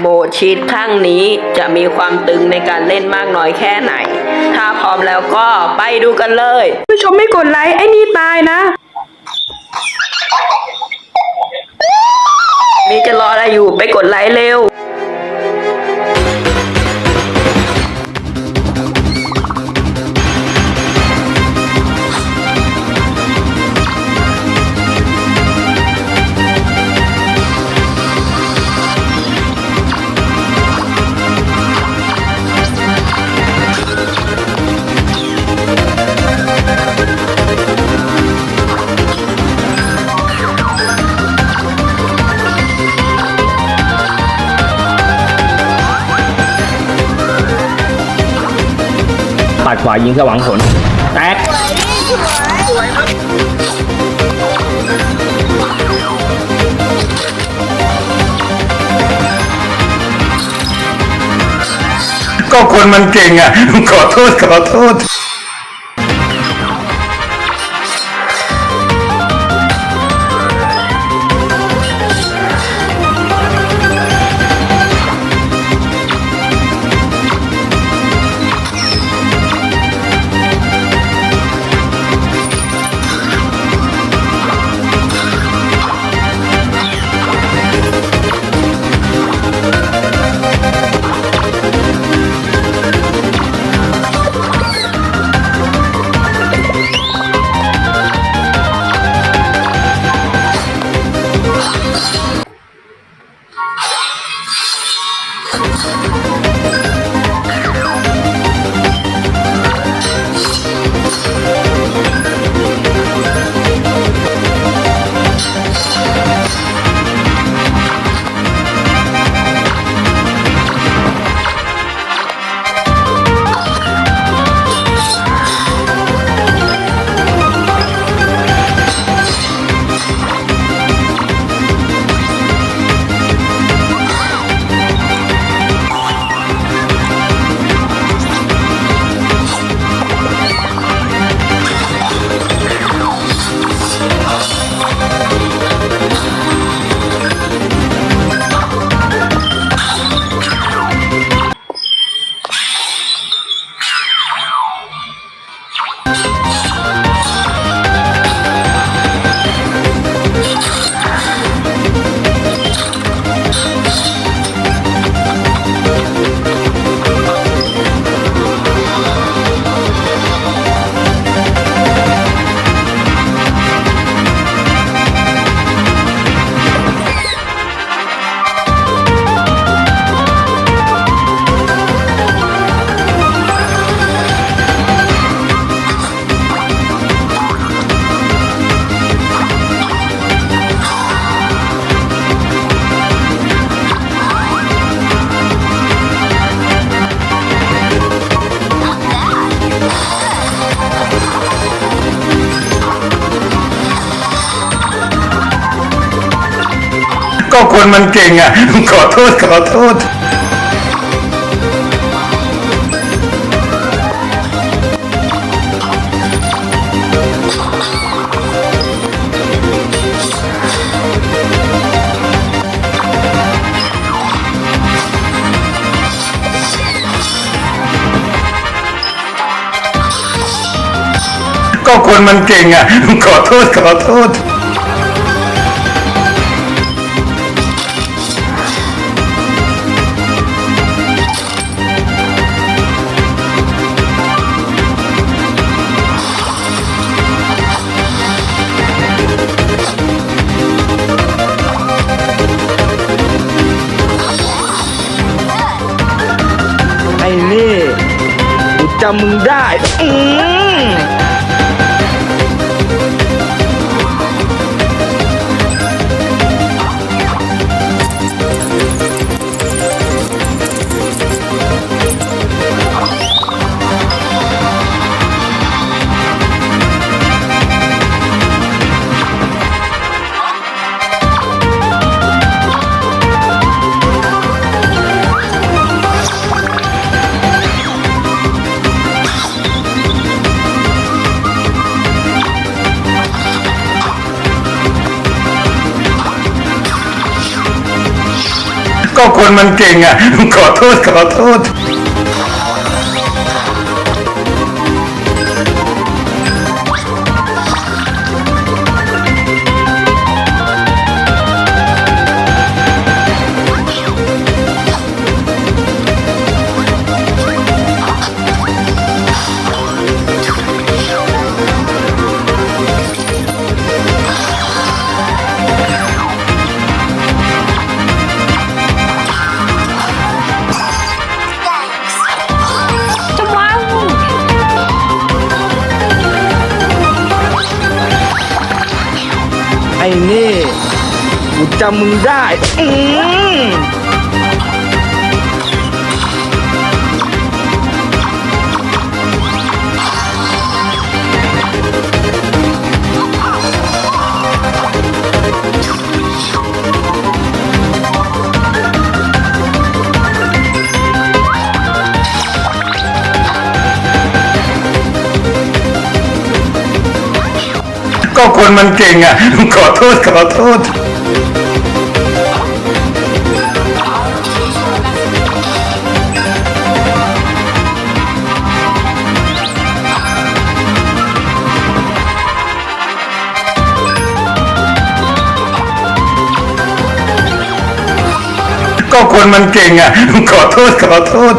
โหมดชีตข้างนี้จะมีความตึงในการเล่นมากน้อยแค่ไหน ถ้าพร้อมแล้วก็ไปดูกันเลย ผู้ชมไม่กดไลค์ไอ้นี่ตายนะนี่จะรออะไรอยู่ไปกดไลค์เร็ว วายิงสว่างผลแตกก็คนมันเก่งอะ ขอโทษ ขอโทษ I ก็คนมันเก่งอะ ขอโทษขอโทษก็คนมันเก่งอะ ขอโทษขอโทษ จำมึงได้ อืม ก็คนมันเก่งอะขอโทษขอโทษำมึงได้ อืมก็คนมันเก่งอะ ขอโทษ ขอโทษ คนมันเก่งอะขอโทษขอโทษ